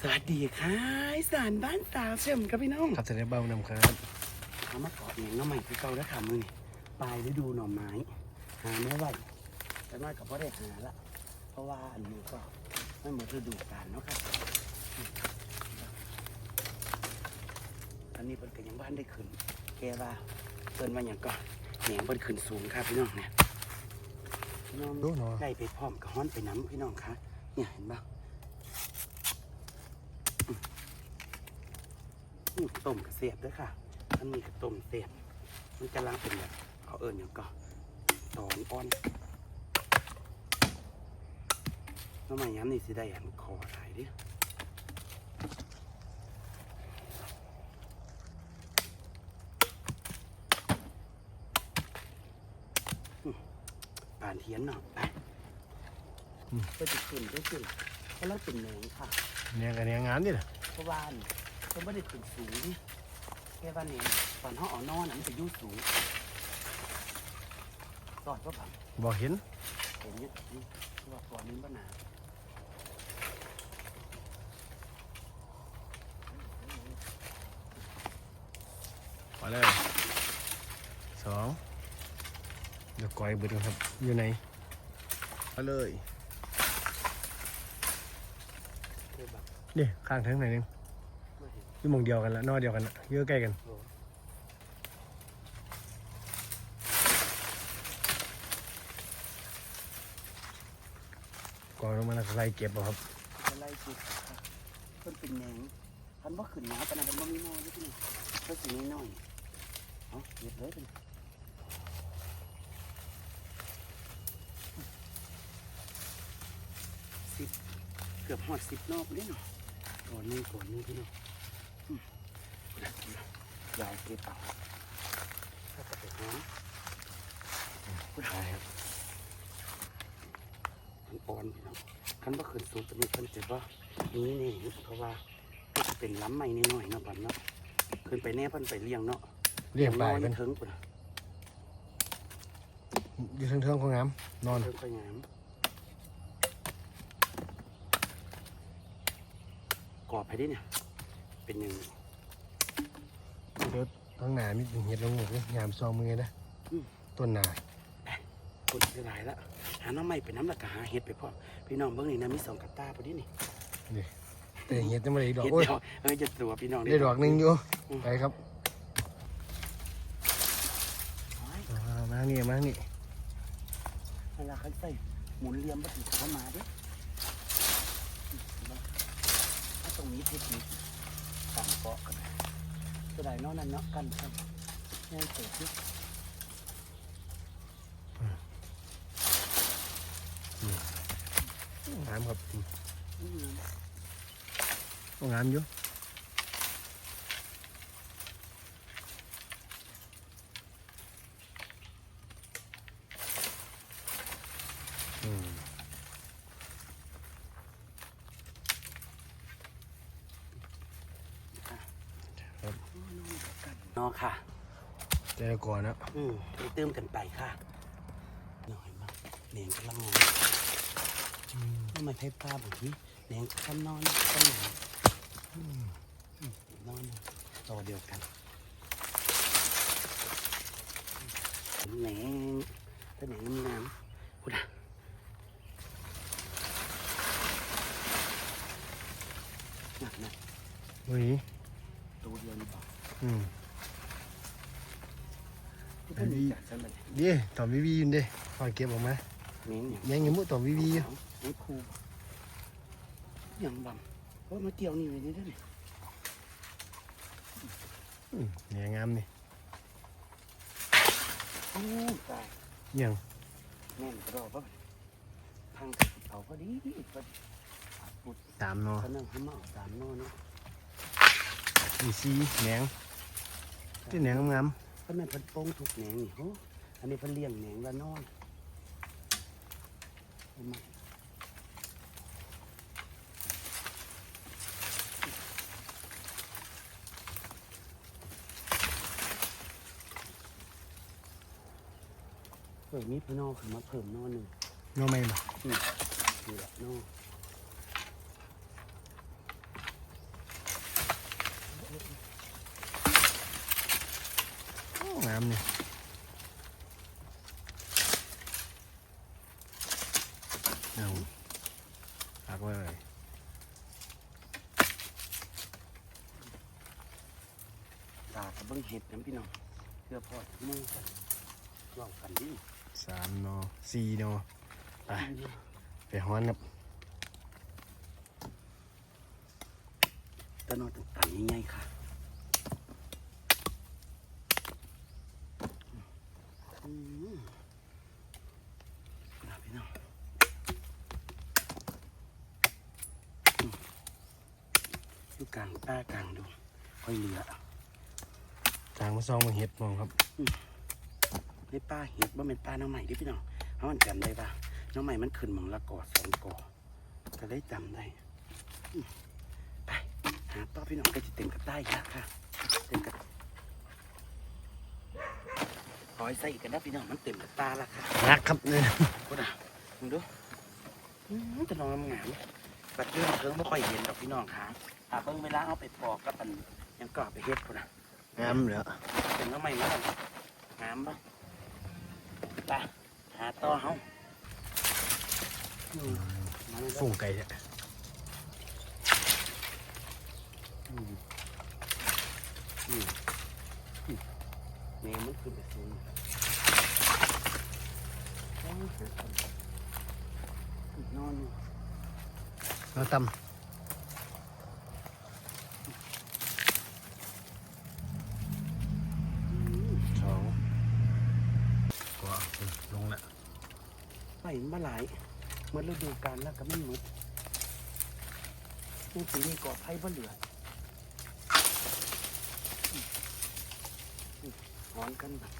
สวัสดีค่ะอีสารบ้านสาวเฉิมครับพี่น้องครับจะได้เบ้านำครับเอามาเกาะอย่างน้องใหม่คือเก่าแล้วค่ะมือนี่ปลายฤดูหน่อไม้หาไม่ไหวแต่น้อยก็พอได้หาละเพราะว่าอันนี้ก็ไม่หมดฤดูกาลเนาะค่ะอันนี้เพิ่นก็ยังบ้านได้ขึ้นแกว่าเพิ่นว่าอย่างก็แหนงเพิ่นขึ้นสูงค่ะพี่น้องเนี่ยพี่น้องดูเนาะได้ไปพร้อมกับฮ้อนไปน้ำพี่น้องคะเนี่ยเห็นปะอืมอืม ต้มกระเสียบด้วยค่ะมันมีกระต้มเสียบมันกำลังเป็นแบบเขาเอิญอย่างก็ตอนอ่อนน้ำมันย้ำนี่สิได้อันคอหลายเดิป่านเทียนเนาะไปก็จะขึ้นก็ขึ้นเพราะเราเป็นแหนงค่ะเนี่ยกันเนี่ยงานนี่แหละเพราะว่านี่ เขาไม่ได้ขึ้นสูงนี่แค่ว่าเนี่ยตอนเขาเอ่อนอนน่ะมันจะอยุ่สูงสอดก็ผังบอกเห็นเห็นเนี่ยนี่คือว่าก่อนนี้ปัญหามาเลยสองเดี๋ยวก่อยเบิดกันครับ อยู่ไหนมาเลยคือแบบนี่ข้างทั้งไหนอยหนึงไม่เห็น อยู่หมองเดียวกันละนอเดียวกันละเยอะใกล้กันโอ้ก่อนลงมาแล้วก็ไล่เก็บเอาครับจะไล่จิตค่ะเพิ่นเป็นแหนงพันว่าขึ้นหนาวปานนั้นมันบ่มีน้อยนิดนึงเพิ่นสิน้อยๆเอาเก็บเลยเป็นสิบเกือบหอดสิบนอกเลยเนาะก่อนหนึงก่อนหนึงพี่น้องอืมเอาละเอาละ ยายเก็บเอาถ้าจะไปหาผู้ชายครับมันอ่อนพี่น้องคันว่าขึ้นสูงตัวนี้เพิ่นจะว่านี้นี่เพราะว่ามันจะเป็นล้ำใหม่นิดหน่อยเนาะบัดเนาะขึ้นไปแน่เพิ่นไปเลี้ยงเนาะเรียกไปน้อยเป็นถึงปุ่นน่ะอยู่เทิงๆของน้ำนอนเพิ่นค่อยงามกรอบไปดิเนี่ย เป็นหนึ่ง เดี๋ยวข้างหน้ามีเห็ดลงหมดเลยยามซองมือนะอืมต้นหนาคนจะหลายละหาน้ำใหม่ไปน้ำละกะหาเห็ดไปพ่อพี่น้องเบิ้งนี่นะมีสองกับตาพอดีนี่แต่เห็ดจะไม่ได้ดอกเห็ดโอ้ยเดียวเอ้ยจะตัวพี่น้องได้ดอกหนึงอยู่อืมไปครับโอ้ยอ่ามานี่มานี่เวลาเขาใส่หมุนเลียมมาถึงเข้ามาเด้วยถ้าตรงนี้เทคนิคต่างเกาะกัน จะได้เนอกนั่นเนาะกันครับง่ายเกิดที่น้ำครับอืมงามอยู่อืม เนาะค่ะ แต่ก่อนนะอืมไปเติมกันไปค่ะหน่อยมาเหนียงกำลังงอนทำไมใช้ปลาแบบนี้เหนียงกันนอนกันหนาวอืมนอนต่อเดียวกันแหนงถ้าแหนงงามๆพูดอะหนักหนักเฮ้ยตัวเดียวนี่บอกอืมที่เป็นจัดสมั ยเดี๋ยวต่อมวิวีอยู่เด้คอยเก็บออกมาเน้นอย่างยังยังมุต่อมวิวีอยู่ไม่คูอย่างบังเพราะมาเกี่ยวนี่เลยนี่ได้ไหมอืมเนี่ยงามนี่โอ้ตายยังแน่นกระโดดป่ะทางเขาพอดีพอดีปุดสามเนอเขานั่งห้ามเอาสามโน่เนาะมีซีแหนงที่แหนงงามเขาแม่นเพันโป้งถูกแหนงนี่โหอันนี้เพันเลี้ยงแหนงละนอนเอามาเฮ้ยมีพี่น้องขึ้นมาเพิ่มนอนหนึ่งๆเนอไม่บ่นี่แหละเนา เอาพักไว้เลยตากับเบิ้งเห็ดนะพี่น้องเพื่อพอดมุ่งกัลองกันดิสามนอสี่นอไปไปห้อนครับต่นอตันใหญ่ๆค่ะ ลางป้ากลางดู ค่อยเหลือจางมาซองมาเห็ดมองครับในป้าเห็ดว่าเป็นป้าน้องใหม่เดิพี่น้องเพราะมันจำได้ปะน้องใหม่มันขึ้นหมองละกอสองกอก็ได้จำได้อืมไปหาต่อพี่น้องก็จะเต็มกระต้ายยากค่ะเต็มกระขอให้ใส่อีกกันนะพี่น้องมันเต็มกระตาละค่ะรักครับเนี่ยพูดอะมึงดูอืมจะนอนงามปัดเรื่องเทิงไม่ค่อยเห็นดอกพี่น้องค่ะ หาเบิ่งเวลาเอาไปปอกกับอันยังก็เอาไปเฮ็ดพูดอะงามเหรอเป็นทำไมมาล่ะงามปะไปหาต่อเฮาอืมมาเลยเด้อฝุ่งไก่เนี่ยอืมอืมอืมแมวมันขึ้นไปสูงโอ้ยหาต่อนอนอยู่เราตำ มาหลายเมื่อฤดูกาลแล้วก็ไม่หมดนี่ปีนี้ก่อไผ่บ่เหลืออ่อนกันแบบ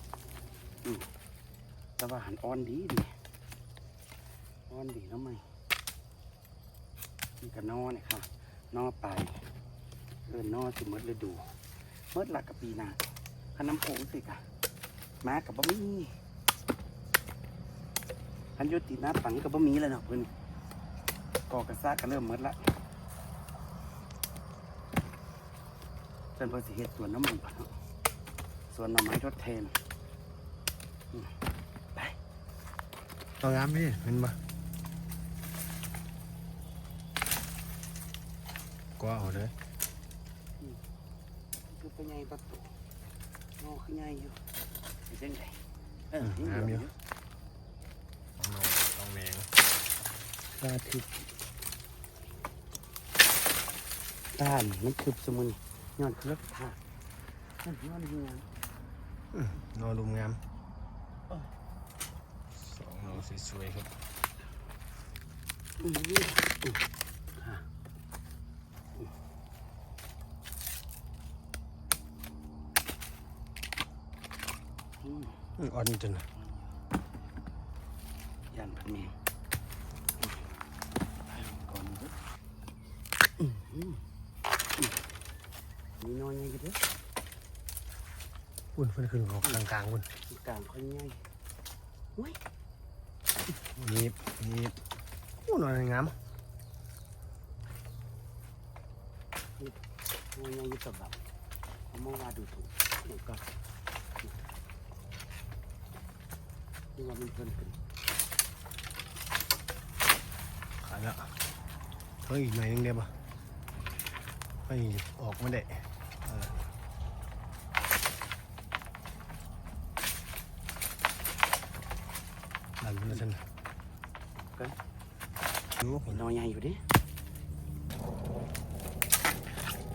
แต่ว่าหันอ่อนดีดีอ่อนดีแล้วไหมนี่ก็นอเนี่ยค่ะนอไปเออนอสิเมื่อฤดูเมื่อหลักกับปีนาขน้ำโขงสิกะมากับบะมี่ อันยุติน้าปังก็บ่มีแล้วเนาะเพิ่นก่อกระซากก็เริ่มหมดละเพิ่นเพิ่นสิเฮ็ดสวนน้ำมันก่อนเนาะสวนหน่อไม้ทดแทนอืมไปตัวงามพี่เห็นปะก็เอาเลยคือเป็นไงประตูงอคือไงอยู่สิจังไดเอออืมงามอยู่ต้องนอนต้องแมง ตาทึบต้านมันทึบสมุนย้อนเคลือบท่ามันย้อนยังไงนอนลุมงามเออสองนอนสวยๆครับอืมอืมค่ะอืมอืมอ่อนจนยันพันเมงไปก่อนเด้ออืมอืมอืมมีนอนยังกันเด้อ อุ่นเพิ่นขึ้นของกลางๆอุ่นมีกลางค่อยง่ายเว้ยนีบนีบอู้นอนงามนอนยังอยู่กับแบบเอามาว่าดูถูกเดี๋ยวก็นี่ว่ามันเพลินขึ้นขาดแล้วเพิ่งอีกหน่อยนึงได้ปะไม่ออกไม่ได้เออดันไปแล้วฉัน ดูนอนยังอยู่ดิ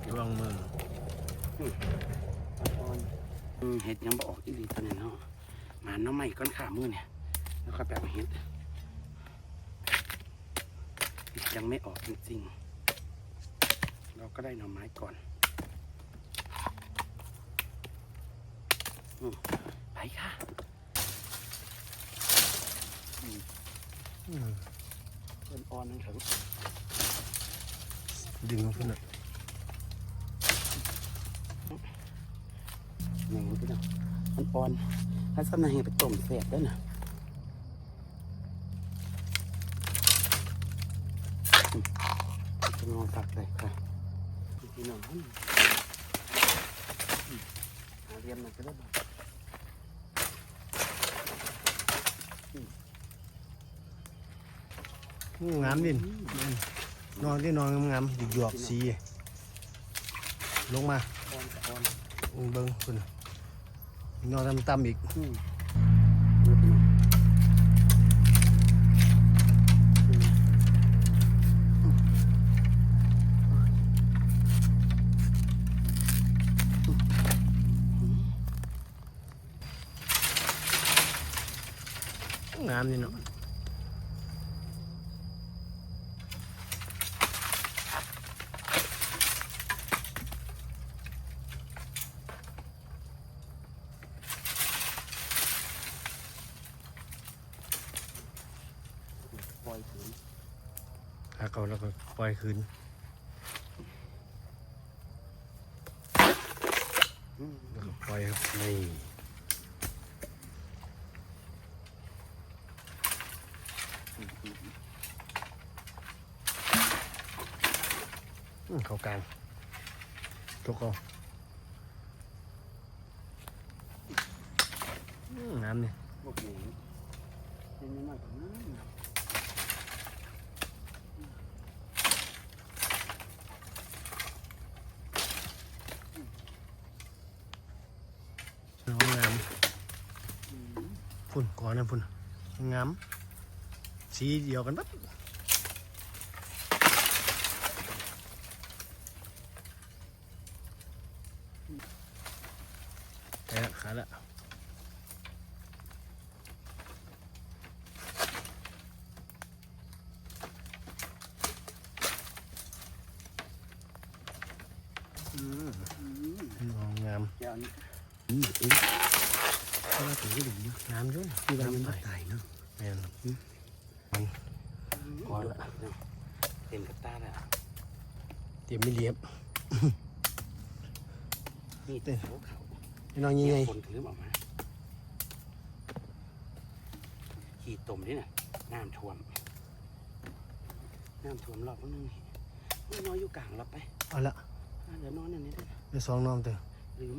ระวังมืออืมเห็ดยังบออกอีหลีตัวนี้เนาะหมาน้องใหม่ก้อนขามือเนี่ย แล้วก็แบบเห็ดเห็ดยังไม่ออกจริงๆ เราก็ได้หน่อไม้ก่อนอืมไปค่ะอืม เพิ่นอ่อนนั่นเถอะดึงมาเพิ่นอะหนึ่งพี่น้องมันอ่อนถ้าสำนักเห็ดไปต้มแสบด้วยนะอืมจะนอนตักเลยค่ะพี่น้องอืมหาเรียมมาจะได้บ่อู้ง งามดินนอนที่นอนงามๆหยอกสี ลงมาอ่อนกับอ่อนเบิ้งคุณนอนตำๆอีกอืมอีกงอืมงามนี่เนาะ ปล่อยถึง หาเขาแล้วก็ปล่อยคืนแล้วก็ปล่อยครับนี่เขากลางจกเอาน้ำเนี่พวกหนูเป็นไม่มากกว่านั้น น้องงาม อืม พุ่นก่อนนะพุ่นงามสีเดียวกันปั๊บแต่ขาดละอืมอืมน้องงามเดี๋ย วอันนี้อืมเอ๊ะเพราะว่าถึงได้ดีงามอยุ่นที่ว่ามันไม่ตายเนาะแม่นพอละเต็มกระตาแล้วเตรียมไม่เลียบนี่เต้เขาเขาพี่น้องยังไงคนถือออกมาขี่ตมนี่น่ะน้ำท่วมน้ำท่วมรอบนึงนี่นอนอยู่กลางรอบไปเอาละเดี๋ยวนอนอันนี้ได้เดี๋ยวสองนองเตอะลืม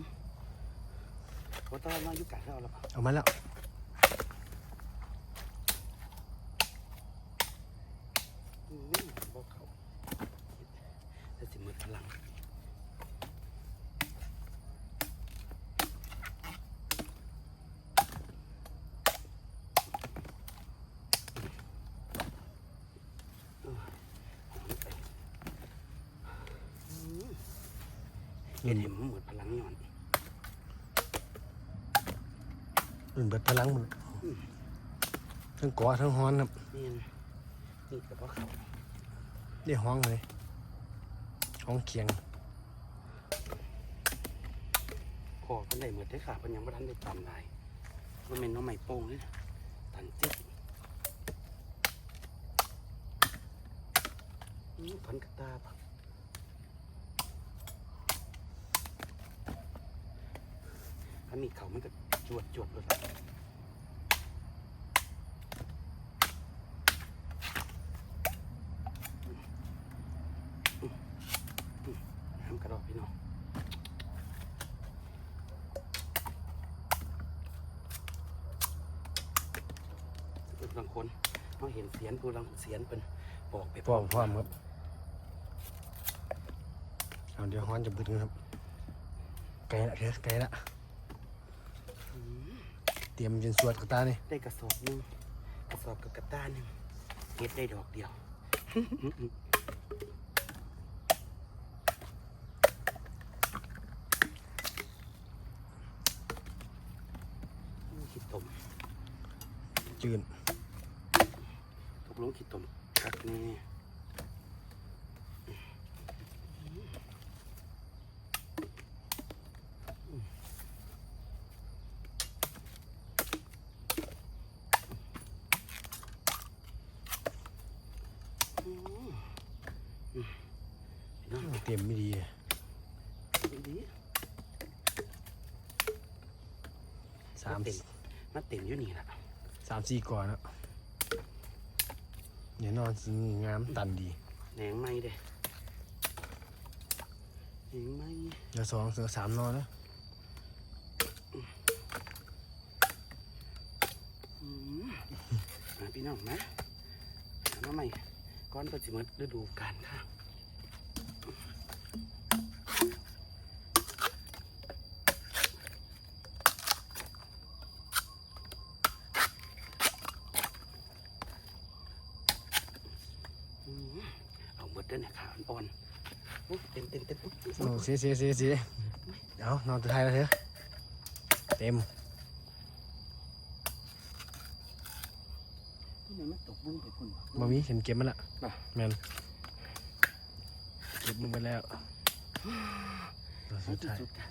เพราะตอนนอนอยู่กลางแล้วเราเปล่าเอามาแล้วอืมบอกเขาจะสิมือพลังเห็นเห็นมันหมดพลังหย่อน อื่นเบิดพลังหมดทั้งกอทั้งฮ้อนครับนี่นะนี่กับพ่อเขาได้ห้องเลยห้องเคียงขอกันได้เหมือนได้ขาเพันยังไม่ทันได้ตามลายมันเป็นน้องใหม่โป้งเลยนะตันจิ๊กอื้อพันกระตาปะถ้ามีเขามันก็ จวดจวดเลยล่ะน้ำกระดอกพี่น้องบางคนเขาเห็นเสียนผู้ลังเสียนเป็นบอกไปป้องพร้อมครับเอาเดี๋ยวฮ้อนจะบึดกันครับไกลละเถอะไกลละ เตรียมจนสวดกระตานี่ได้กระสอบหนึงกระสอบกับกระต้านหนึ่งเก็บได้ดอกเดียว ขีดตมจืน ตกลงขีดตมคักแน่อืมอืมพี่น้อง เตรียมไม่ดี ดูดิ สาม เต็มมาเต็มอยู่นี่แหละสามสี่ก่อนแล้วเดี๋ยวนอนสิงามตันดีแหนงไม้เด้แหนงไม้เดี๋ยวสองเสือสามนอนแล้วอืมมาพี่น้องนะหามาใหม่ก้อนก็จิมดฤดูกาลค่ะ อ่อนอุ๊ยเต็มเต็มเต็มอุ๊ยโอ้เสียเสียเสียเสียเอานอนตัวไทายแล้วเถอะเต็มนี่มันตกบุ้งไปคุณบ่มีเห็นเก็บมันละบ่แมนเก็บมันไปแล้วตัวสุสุดดท้ายสุดค่ะ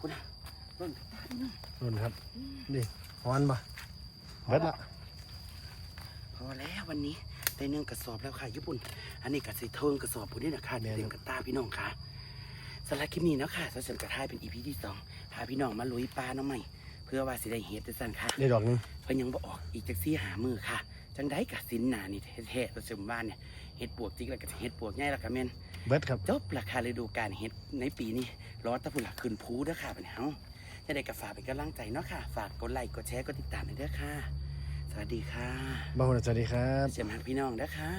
คุณอะต้นตาดิเนาะนุ่นครับดิฮ้อนปะเบิดละพอแล้ววันนี้ ได้หนึ่งกระสอบแล้วค่ะญี่ปุ่น อันนี้กระสีเทิงกระสอบพวกนี้นะคะเต็มกระตาพี่น้องค่ะสำหรับคลิปนี้เนาะค่ะสวนกระทายเป็นอีพีที่สองพาพี่น้องมาลุยปลาเน้องใหม่ เพื่อว่าสิได้เฮ็ดจังซั่นค่ะได้ดอกหนึงเพิ่นยังบ่ออกอีกจักซี่หามือค่ะ จังได้กะสินหนานี่แท้ๆเราสมบ้านเนี่ยเฮ็ดปวกจิกแล้วก็เฮ็ดปวกใหญ่แล้วก็แม่นเบิดครับจบราคาฤดูกาลเฮ็ดในปีนี้รอแตะพุ่นละขึ้นภูเด้อค่ะบัดนี้เฮาจะได้กระฝากเป็นกำลังใจเนาะค่ะ ฝากกดไลค์กดแชร์กดติดตามให้เด้อค่ะ สวัสดีค่ะบางคนสวัสดีครับ เสียมหักพี่น้องเด้อค่ะ